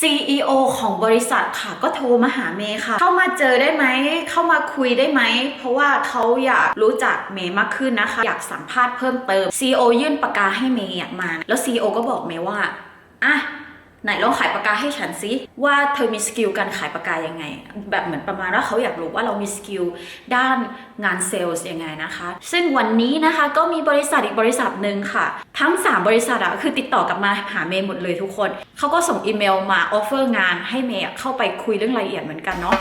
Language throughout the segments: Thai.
CEO ของบริษัทค่ะก็โทรมาหาเมย์ค่ะ เข้ามาเจอได้ไหม เข้ามาคุยได้ไหม เพราะว่าเขาอยากรู้จักเมย์มากขึ้นนะคะ อยากสัมภาษณ์เพิ่มเติม CEO ยื่นปากกาให้เมย์มา แล้ว CEO ก็บอกเมย์ว่าอะ ไหนลองขายปากกาให้ฉันสิว่าเธอมีสกิลการขายปากกายังไง แบบเหมือนประมาณว่าเขาอยากรู้ว่าเรามีสกิลด้านงานเซลล์ยังไงนะคะ ซึ่งวันนี้นะคะก็มีบริษัทอีกบริษัทหนึ่งค่ะ ทั้ง 3 บริษัทอะคือติดต่อกลับมาหาเมย์หมดเลยทุกคนเขาก็ส่งอีเมลมาออฟเฟอร์งานให้เมย์เข้าไปคุยเรื่องรายละเอียดเหมือนกันเนาะ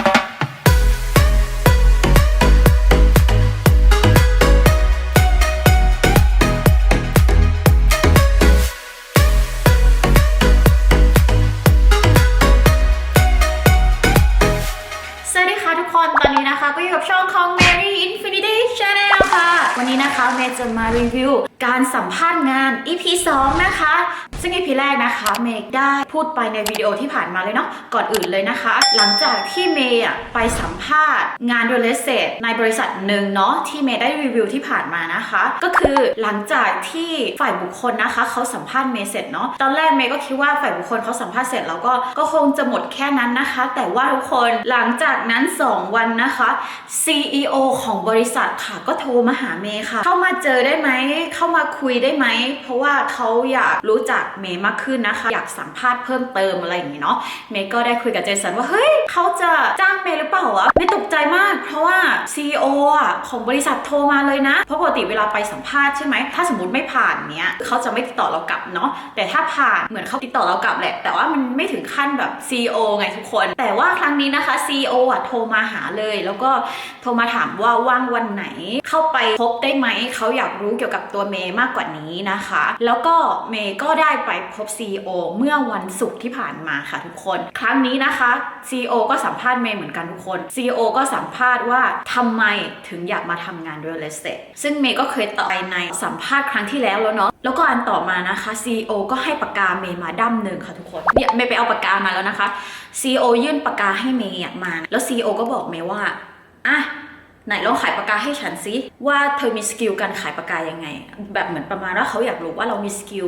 ก็อยู่กับช่องของ Mary Infinity Channel ค่ะ วันนี้นะคะเมย์จะมารีวิว การสัมภาษณ์งาน EP 2 นะคะ ซึ่ง EP แรกนะคะเมย์ได้พูดไปในวิดีโอที่ผ่านมาเลยเนาะก่อนอื่นเลยนะคะ หลังจากที่เมย์อะไปสัมภาษณ์ งาน real estate ในบริษัทหนึ่งเนาะที่เมย์ได้รีวิวที่ผ่านมานะคะ ก็คือหลังจากที่ฝ่ายบุคคลนะคะเขาสัมภาษณ์เมย์เสร็จเนาะตอนแรกเมย์ก็คิดว่าฝ่ายบุคคลเขาสัมภาษณ์เสร็จแล้วก็ก็คงจะหมดแค่นั้นนะคะ แต่ว่าทุกคนหลังจากนั้น 2 วันนะคะ CEO ของบริษัทค่ะก็โทรมาหาเมย์ค่ะ เข้ามาเจอได้ไหมเข้ามาคุยได้ไหม เพราะว่าเขาอยากรู้จักเมย์มากขึ้นนะคะ อยากสัมภาษณ์เพิ่มเติมอะไรอย่างนี้เนาะเมย์ก็ได้คุยกับเจสันว่าเฮ้ยเขาจะจ้างเมย์หรือเปล่าวะเมย์ตกใจมาก เพราะว่า CEO อะของบริษัทโทรมาเลยนะ เพราะปกติเวลาไปสัมภาษณ์ใช่ไหมถ้าสมมติไม่ผ่านเนี้ยเขาจะไม่ติดต่อเรากลับเนาะแต่ถ้าผ่านเหมือนเขาติดต่อเรากลับแหละ แต่ว่ามันไม่ถึงขั้นแบบ CEO ไงทุกคน แต่ว่าครั้งนี้นะคะ CEO อะโทรมาหาเลย แล้วก็โทรมาถามว่าว่างวันไหน เข้าไปพบได้ไหมเขาอยากรู้เกี่ยวกับตัวเมย์มากกว่านี้นะคะ แล้วก็เมย์ก็ได้ไปพบ CEO เมื่อวันศุกร์ที่ผ่านมาค่ะทุกคน ครั้งนี้นะคะ CEO ก็สัมภาษณ์เมย์เหมือนกันทุกคน CEO ก็สัมภาษณ์ว่าทำไมถึงอยากมาทำงาน real estate ซึ่งเมย์ก็เคยตอบไปในสัมภาษณ์ครั้งที่แล้วแล้วเนาะแล้วก็อันต่อมานะคะ CEO ก็ให้ปากกาเมย์มาด้ำหนึ่งค่ะทุกคนเนี่ยเมย์ไปเอาปากกามาแล้วนะคะ CEO ยื่นปากกาให้เมย์มา แล้ว CEO ก็บอกเมย์ว่าอะ ไหนลองขายปากกาให้ฉันสิว่าเธอมีสกิลการขายปากกายังไง แบบเหมือนประมาณว่าเขาอยากรู้ว่าเรามีสกิล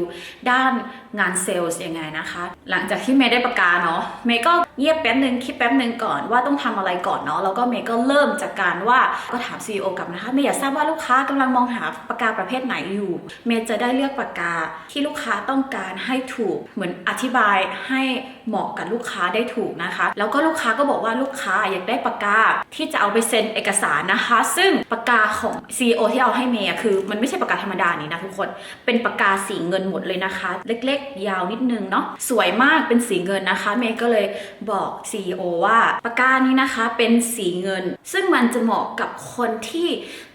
ด้านงานเซลล์ยังไงนะคะ หลังจากที่เมย์ได้ปากกาเนาะเมย์ก็เงียบแป๊บนึงคิดแป๊บนึงก่อนว่าต้องทำอะไรก่อนเนาะแล้วก็เมย์ก็เริ่มจากการว่าก็ถาม CEO กลับนะคะเมย์อยากทราบว่าลูกค้ากำลังมองหาปากกาประเภทไหนอยู่ เมย์จะได้เลือกปากกาที่ลูกค้าต้องการให้ถูกเหมือนอธิบายให้เหมาะกับลูกค้าได้ถูกนะคะ แล้วก็ลูกค้าก็บอกว่าลูกค้าอยากได้ปากกาที่จะเอาไปเซ็นเอกสารนะคะ ซึ่งปากกาของ CEO ที่เอาให้เมย์คือ มันไม่ใช่ปากกาธรรมดานี่นะทุกคน เป็นปากกาสีเงินหมดเลยนะคะ เล็กๆ ยาวนิดนึงเนาะสวยมากเป็นสีเงินนะคะ เมย์ก็เลยบอก CEO ว่าปากกานี้นะคะเป็นสีเงิน ซึ่งมันจะเหมาะกับคนที่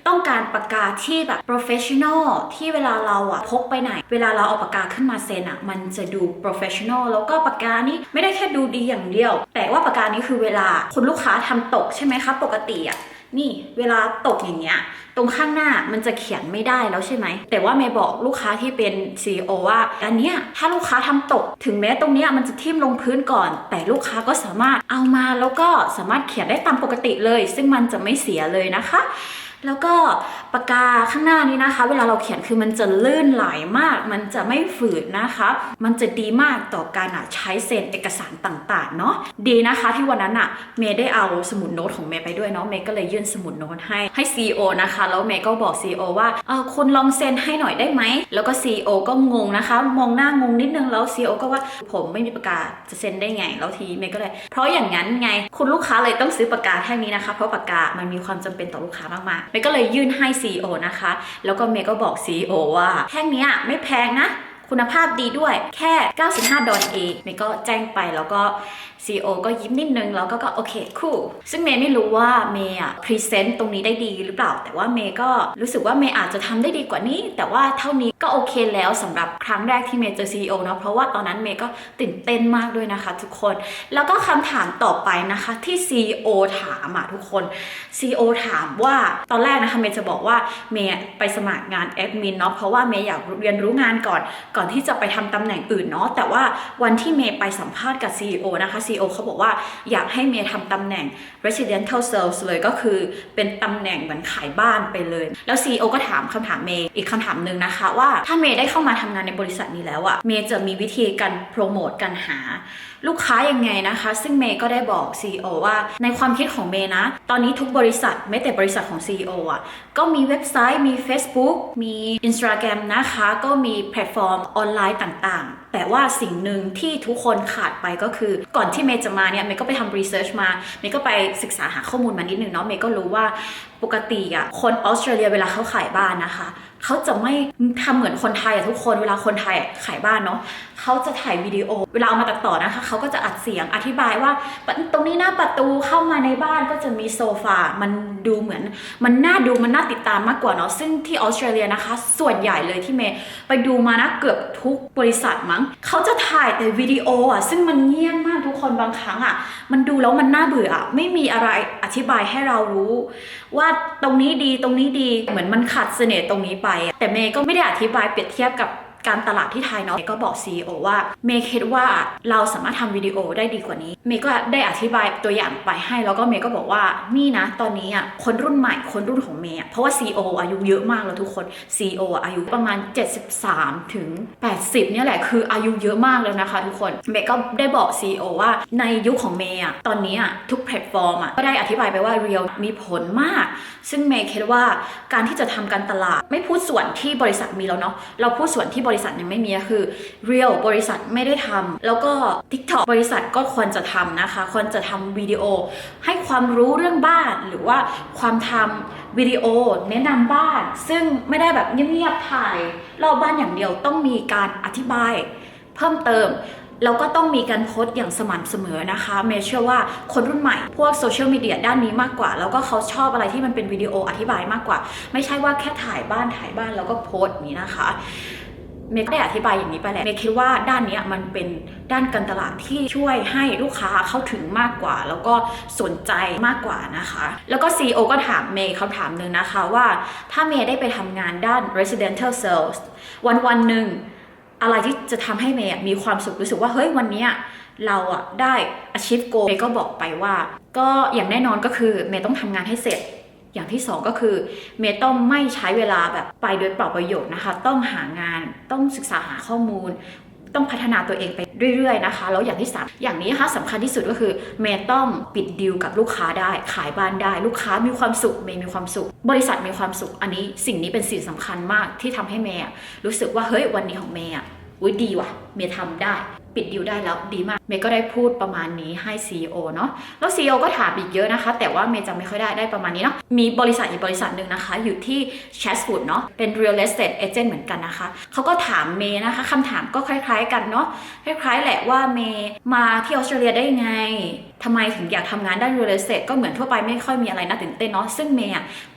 ต้องการปากกาที่แบบ professional ที่เวลาเราอะพกไปไหน เวลาเราเอาปากกาขึ้นมาเซ็นอะมันจะดู professional แล้วก็ปากกานี้ไม่ได้แค่ดูดีอย่างเดียว แต่ว่าปากกานี้คือเวลาคุณลูกค้าทำตกใช่ไหมคะ ปกติอะ นี่เวลาตกอย่างเงี้ย ตรงข้างหน้ามันจะเขียนไม่ได้แล้วใช่ไหม แต่ว่าเมย์บอกลูกค้าที่เป็น c e อว่า อันเนี้ยถ้าลูกค้าทำตก ถึงแม้ตรงเนี้ยมันจะทิ่มลงพื้นก่อน แต่ลูกค้าก็สามารถเอามาแล้วก็สามารถเขียนได้ตามปกติเลย ซึ่งมันจะไม่เสียเลยนะคะ แล้วก็ปากกาข้างหน้านี้นะคะ เวลาเราเขียนคือมันจะลื่นไหลมาก มันจะไม่ฝืดนะคะ มันจะดีมากต่อการใช้เซ็นเอกสารต่างๆเนาะดีนะคะที่วันนั้นอะเมย์ได้เอาสมุดโน้ตของเมย์ไปด้วยเนาะเมย์ก็เลยยื่นสมุดโน้ตให้ให้ CEO นะคะ แล้วเมย์ก็บอก CEO ว่าเออคุณลองเซ็นให้หน่อยได้ไหมแล้วก็ CEO ก็งงนะคะ มองหน้างงนิดนึงแล้ว CEO ก็ว่าผมไม่มีปากกาจะเซ็นได้ไงแล้วทีเมย์ก็เลย เพราะอย่างนั้นไงคุณลูกค้าเลยต้องซื้อปากกาแท่งนี้นะคะ เพราะปากกามันมีความจำเป็นต่อลูกค้ามากๆเมย์ก็เลยยื่นให้ CEO นะคะ แล้วก็เมย์ก็บอก CEO ว่าแท่งนี้ไม่แพงนะ คุณภาพดีด้วยแค่ 95 ดอลลาร์เองเมย์ก็แจ้งไปแล้วก็ CEO ก็ยิ้มนิดนึงแล้วก็ก็โอเคคู่ซึ่งเมย์ไม่รู้ว่าเมย์อะพรีเซนต์ตรงนี้ได้ดีหรือเปล่า แต่ว่าเมย์ก็รู้สึกว่าเมย์อาจจะทำได้ดีกว่านี้ แต่ว่าเท่านี้ก็โอเคแล้วสำหรับครั้งแรกที่เมย์เจอ CEO เนาะเพราะว่าตอนนั้นเมย์ก็ตื่นเต้นมากด้วยนะคะ ทุกคน แล้วก็คำถามต่อไปนะคะที่ CEO ถามอะทุกคน CEO ถามว่าตอนแรกนะคะเมย์จะบอกว่าเมย์ไปสมัครงานแอดมินเนาะเพราะว่าเมย์อยากเรียนรู้งานก่อนก่อนที่จะไปทำตำแหน่งอื่นเนาะแต่ว่าวันที่เมย์ไปสัมภาษณ์กับ CEO นะคะ CEO เขาบอกว่าอยากให้เมย์ทำตำแหน่ง residential sales เลยก็คือเป็นตำแหน่งเหมือนขายบ้านไปเลย แล้ว CEO ก็ถามคำถามเมย์อีกคำถามหนึ่งนะคะ ว่าถ้าเมย์ได้เข้ามาทำงานในบริษัทนี้แล้วอะเมย์จะมีวิธีการโปรโมทการหา ลูกค้ายังไงนะคะ ซึ่งเมย์ก็ได้บอก CEO ว่าในความคิดของเมย์นะ ตอนนี้ทุกบริษัทแม้แต่บริษัทของ CEO อะก็มีเว็บไซต์มี Facebook มี Instagram นะคะ ก็มีแพลตฟอร์มออนไลน์ต่างๆ แต่ว่าสิ่งหนึ่งที่ทุกคนขาดไปก็คือก่อนที่ที่เมย์จะมาเนี่ยเมย์ก็ไปทำรีเสิร์ชมาเมย์ก็ไปศึกษาหาข้อมูลมานิดนึงเนาะเมย์ก็รู้ว่าปกติอะคนออสเตรเลียเวลาเขาขายบ้านนะคะ เขาจะไม่ทำเหมือนคนไทยอะทุกคนเวลาคนไทยขายบ้านเนาะเขาจะถ่ายวิดีโอ เวลาเอามาตัดต่อนะคะเขาก็จะอัดเสียงอธิบายว่าตรงนี้หน้าประตูเข้ามาในบ้านก็จะมีโซฟา มันดูเหมือน มันน่าดูมันน่าติดตามมากกว่าเนาะซึ่งที่ออสเตรเลียนะคะ ส่วนใหญ่เลยที่เมย์ไปดูมานะเกือบทุกบริษัทมั้งเขาจะถ่ายแต่วิดีโออะซึ่งมันเงียบมากทุกคนบางครั้งอะมันดูแล้วมันน่าเบื่ออะไม่มีอะไรอธิบายให้เรารู้ว่าตรงนี้ดีตรงนี้ดีเหมือนมันขัดเสน่ห์ตรงนี้ไป แต่เมย์ก็ไม่ได้อธิบายเปรียบเทียบกับ การตลาดที่ไทยเนาะก็บอก CEO ว่าเมย์คิดว่าเราสามารถทำวิดีโอได้ดีกว่านี้ เมย์ก็ได้อธิบายตัวอย่างไปให้ แล้วก็เมย์ก็บอกว่านี่นะ ตอนนี้อะคนรุ่นใหม่คนรุ่นของเมย์อะเพราะว่า CEO อายุเยอะมากแล้วทุกคน CEO ออายุประมาณ 73 ถึง 80 เนี่ยแหละคืออายุเยอะมากแล้วนะคะทุกคน เมย์ก็ได้บอก CEO ว่าในยุคของเมย์อะตอนนี้อะทุกแพลตฟอร์มอะก็ได้อธิบายไปว่า Real มีผลมาก ซึ่งเมย์คิดว่าการที่จะทำการตลาดไม่พูดส่วนที่บริษัทมีแล้วเนาะเราพูดส่วนที่บริษัทยังไม่มีก็คือ Real บริษัทไม่ได้ทำแล้วก็ TikTok บริษัทก็ควรจะทำนะคะ ควรจะทำวิดีโอ ให้ความรู้เรื่องบ้านหรือว่าความทำวิดีโอแนะนำบ้าน ซึ่งไม่ได้แบบเงียบๆถ่ายรอบบ้านอย่างเดียวต้องมีการอธิบายเพิ่มเติมแล้วก็ต้องมีการโพสต์อย่างสม่ำเสมอนะคะ เมเชื่อว่าคนรุ่นใหม่ พวกโซเชียลมีเดียด้านนี้มากกว่า แล้วก็เขาชอบอะไรที่มันเป็นวิดีโออธิบายมากกว่า ไม่ใช่ว่าแค่ถ่ายบ้านถ่ายบ้านแล้วก็โพสต์นี้นะคะ เมย์ก็ได้อธิบายอย่างนี้ไปแหละเมย์คิดว่าด้านนี้มันเป็นด้านการตลาดที่ช่วยให้ลูกค้าเข้าถึงมากกว่า แล้วก็สนใจมากกว่านะคะ แล้วก็ CEO ก็ถามเมย์คำถามหนึ่งนะคะว่า ถ้าเมย์ได้ไปทำงานด้าน residential sales วันวันหนึ่งอะไรที่จะทำให้เมย์มีความสุขรู้สึกว่าเฮ้ยวันนี้เราอะได้ achieve goal เมย์ก็บอกไปว่า ก็อย่างแน่นอนก็คือเมย์ต้องทำงานให้เสร็จ อย่างที่สองก็คือเมย์ต้องไม่ใช้เวลาแบบไปโดยเปล่าประโยชน์นะคะ ต้องหางานต้องศึกษาหาข้อมูล ต้องพัฒนาตัวเองไปเรื่อยๆนะคะแล้วอย่างที่สามอย่างนี้นะคะสำคัญที่สุดก็คือเมย์ต้องปิดดีลกับลูกค้าได้ ขายบ้านได้ ลูกค้ามีความสุขเมย์มีความสุข บริษัทมีความสุข อันนี้สิ่งนี้เป็นสิ่งสำคัญมากที่ทำให้เมย์รู้สึกว่าเฮ้ยวันนี้ของเมย์อะอุ้ยดีว่ะ เมย์ทำได้ ปิดดิวได้แล้วดีมากเมย์ก็ได้พูดประมาณนี้ให้ CEO เนาะแล้ว CEO ก็ถามอีกเยอะนะคะ แต่ว่าเมย์จำไม่ค่อยได้ได้ประมาณนี้เนาะมีบริษัทอีกบริษัทหนึ่งนะคะ อยู่ที่ c h a t f o o d เนาะเป็น real estate agent เหมือนกันนะคะเขาก็ถามเมย์นะคะคำถามก็คล้าย ๆ กันเนาะคล้ายๆ แหละว่าเมย์มาที่ออสเตรเลียได้ไงทำไมถึงอยากทำงานด้าน real estate ก็เหมือนทั่วไปไม่ค่อยมีอะไรน่าตื่นเต้นเนาะซึ่งเมย์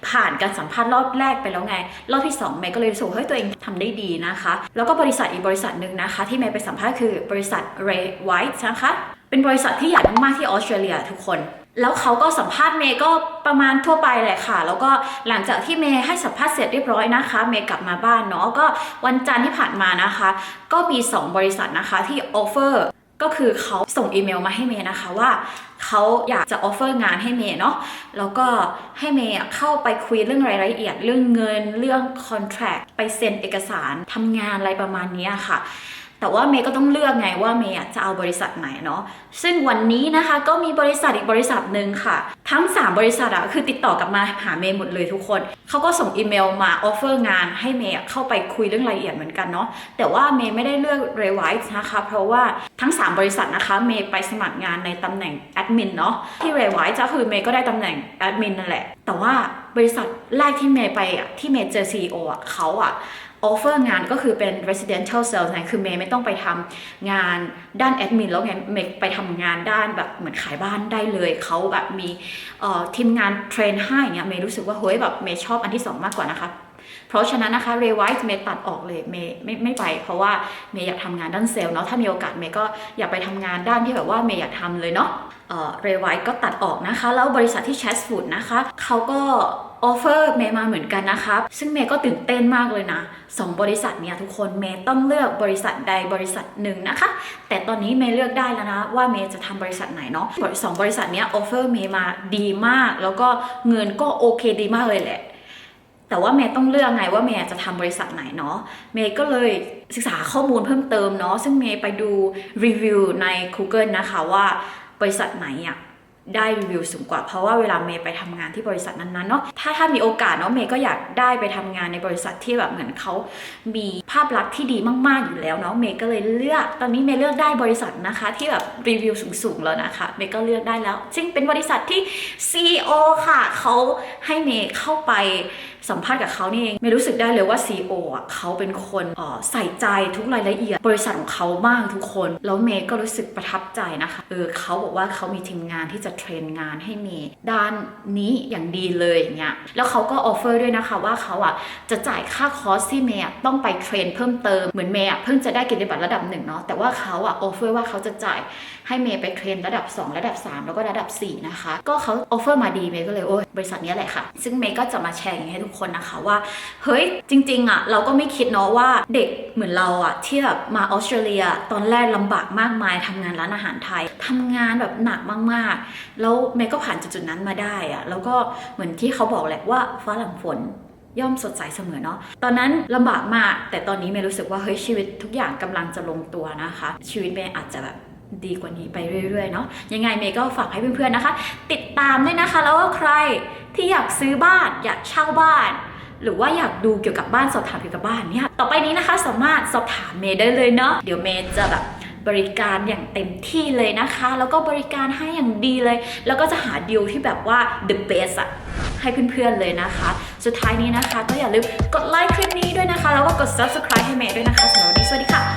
ผ่านการสัมภาษณ์รอบแรกไปแล้วไง รอบที่สองเมย์ก็เลยรู้สึกว่าเฮ้ยตัวเองทำได้ดีนะคะ แล้วก็บริษัทอีกบริษัทหนึ่งนะคะ ที่เมย์ไปสัมภาษณ์คือบริษัทษัท Ray White นะคะ เป็นบริษัทที่ใหญ่มากๆที่ออสเตรเลียทุกคน แล้วเขาก็สัมภาษณ์เมย์ก็ประมาณทั่วไปแหละค่ะ แล้วก็หลังจากที่เมย์ให้สัมภาษณ์เสร็จเรียบร้อยนะคะ เมย์กลับมาบ้านเนาะ ก็วันจันทร์ที่ผ่านมานะคะ ก็มี 2 บริษัทนะคะที่ออฟเฟอร์ก็คือเขาส่งอีเมลมาให้เมย์นะคะว่าเขาอยากจะออฟเฟอร์งานให้เมย์เนาะแล้วก็ให้เมย์เข้าไปคุยเรื่องรายละเอียด เรื่องเงินเรื่องคอนแท c t ไปเซ็นเอกสารทำงานอะไรประมาณนี้ค่ะ แต่ว่าเมย์ก็ต้องเลือกไงว่าเมย์จะเอาบริษัทไหนเนาะซึ่งวันนี้นะคะก็มีบริษัทอีกบริษัทหนึ่งค่ะ ทั้ง 3 บริษัทอะคือติดต่อกลับมาหาเมย์หมดเลยทุกคนเขาก็ส่งอีเมลมาออฟเฟอร์งานให้เมย์เข้าไปคุยเรื่องรายละเอียดเหมือนกันเนาะแต่ว่าเมย์ไม่ได้เลือก r e w i t e นะคะ เพราะว่าทั้ง 3 บริษัทนะคะเมย์ไปสมัครงานในตำแหน่งแอดมินเนาะที่ r e w i t e ก็คือเมย์ก็ได้ตำแหน่งแอดมินนั่นแหละแต่ว่าบริษัทแรกที่เมย์ไปอะที่เมย์เจอ CEO อะเขาอะ ออฟเฟอร์งานก็คือเป็น residential sales ไงคือเมย์ไม่ต้องไปทำงานด้านแอดมินแล้วไงเมย์ไปทำงานด้านแบบเหมือนขายบ้านได้เลย เขาแบบมีทีมงานเทรนให้เนี่ยเมย์รู้สึกว่าเฮ้ยแบบเมย์ชอบอันที่สองมากกว่านะคะ เพราะฉะนั้นนะคะเรวท์เมย์ตัดออกเลยเมย์ไม่ไม่ไป เพราะว่าเมย์อยากทำงานด้านเซลล์เนาะถ้ามีโอกาสเมย์ก็อยากไปทำงานด้านที่แบบว่าเมย์อยากทำเลยเนาะเรไวท์ก็ตัดออกนะคะ แล้วบริษัทที่แชสฟูดนะคะเขาก็ออฟเฟอร์เมย์มาเหมือนกันนะคะซึ่งเมย์ก็ตื่นเต้นมากเลยนะสองบริษัทเนี่ยทุกคนเมย์ต้องเลือกบริษัทใดบริษัทหนึ่งนะคะ แต่ตอนนี้เมย์เลือกได้แล้วนะว่าเมย์จะทำบริษัทไหนเนาะสองบริษัทเนี้ยออฟเฟอร์เมย์มาดีมาก แล้วก็เงินก็โอเคดีมากเลยแหละ แต่ว่าเมย์ต้องเลือกไงว่าเมย์จะทำบริษัทไหนเนาะเมย์ก็เลยศึกษาข้อมูลเพิ่มเติมเนาะซึ่งเมย์ไปดูรีวิวใน Google นะคะว่าบริษัทไหนอะได้รีวิวสูงกว่าเพราะว่าเวลาเมย์ไปทำงานที่บริษัทนั้นๆเนาะถ้าถ้ามีโอกาสเนาะเมย์ก็อยากได้ไปทำงานในบริษัทที่แบบเหมือนเขามีภาพลักษณ์ที่ดีมากๆอยู่แล้วเนาะเมย์ก็เลยเลือกตอนนี้เมย์เลือกได้บริษัทนะคะ ที่แบบรีวิวสูงๆแล้วนะคะเมย์ก็เลือกได้แล้ว ซึ่งเป็นบริษัทที่ CEO ค่ะเขาให้เมย์เข้าไป สัมภาษณ์กับเขานี่เองไม่รู้สึกได้เลยว่า CEO อะเขาเป็นคนออใส่ใจทุกรายละเอียด บริษัทของเขามากทุกคน แล้วเมย์ก็รู้สึกประทับใจนะคะ เออเขาบอกว่าเขามีทีมงานที่จะเทรนงานให้เมย์ด้านนี้อย่างดีเลยอย่างเงี้ยแล้วเขาก็ออฟเฟอร์ด้วยนะคะว่าเขาอะจะจ่ายค่าคอร์สที่เมย์ต้องไปเทรนเพิ่มเติมเหมือนเมย์เพิ่งจะได้เกียรติบัตรระดับหนึ่งเนาะแต่ว่าเขาอะออฟเฟอร์ว่าเขาจะจ่าย ให้เมย์ไปเทรนระดับ 2 ระดับ 3 แล้วก็ระดับ 4 นะคะ ก็เขาออฟเฟอร์มาดีเมย์ก็เลย โอ้ยบริษัทนี้แหละค่ะ ซึ่งเมย์ก็จะมาแชร์อย่างนี้ให้ทุกคนนะคะว่า เฮ้ย จริง ๆ อะ เราก็ไม่คิดเนาะว่าเด็กเหมือนเราอะที่แบบมาออสเตรเลีย ตอนแรกลำบากมากมายทำงานร้านอาหารไทยทำงานแบบหนักมากๆ แล้วเมย์ก็ผ่านจุดๆนั้นมาได้อะแล้วก็เหมือนที่เขาบอกแหละว่าฟ้าหลังฝนย่อมสดใสเสมอเนาะ ตอนนั้นลำบากมาก แต่ตอนนี้เมย์รู้สึกว่าเฮ้ยชีวิตทุกอย่างกำลังจะลงตัวนะคะ ชีวิตเมย์อาจจะแบบ ดีกว่านี้ไปเรื่อยๆเนาะยังไงเมย์ก็ฝากให้เพื่อนๆนะคะ ติดตามด้วยนะคะ แล้วว่าใครที่อยากซื้อบ้านอยากเช่าบ้าน หรือว่าอยากดูเกี่ยวกับบ้านสอบถามเกี่ยวกับบ้านเนี่ยต่อไปนี้นะคะสามารถสอบถามเมย์ได้เลยเนาะเดี๋ยวเมย์จะแบบบริการอย่างเต็มที่เลยนะคะ แล้วก็บริการให้อย่างดีเลย แล้วก็จะหาดีลที่แบบว่า the best อะให้เพื่อนๆเลยนะคะ สุดท้ายนี้นะคะ ก็อย่าลืมกดไลค์คลิปนี้ด้วยนะคะ แล้วก็กด subscribe ให้เมย์ด้วยนะคะสวัสดีสวัสดีค่ะ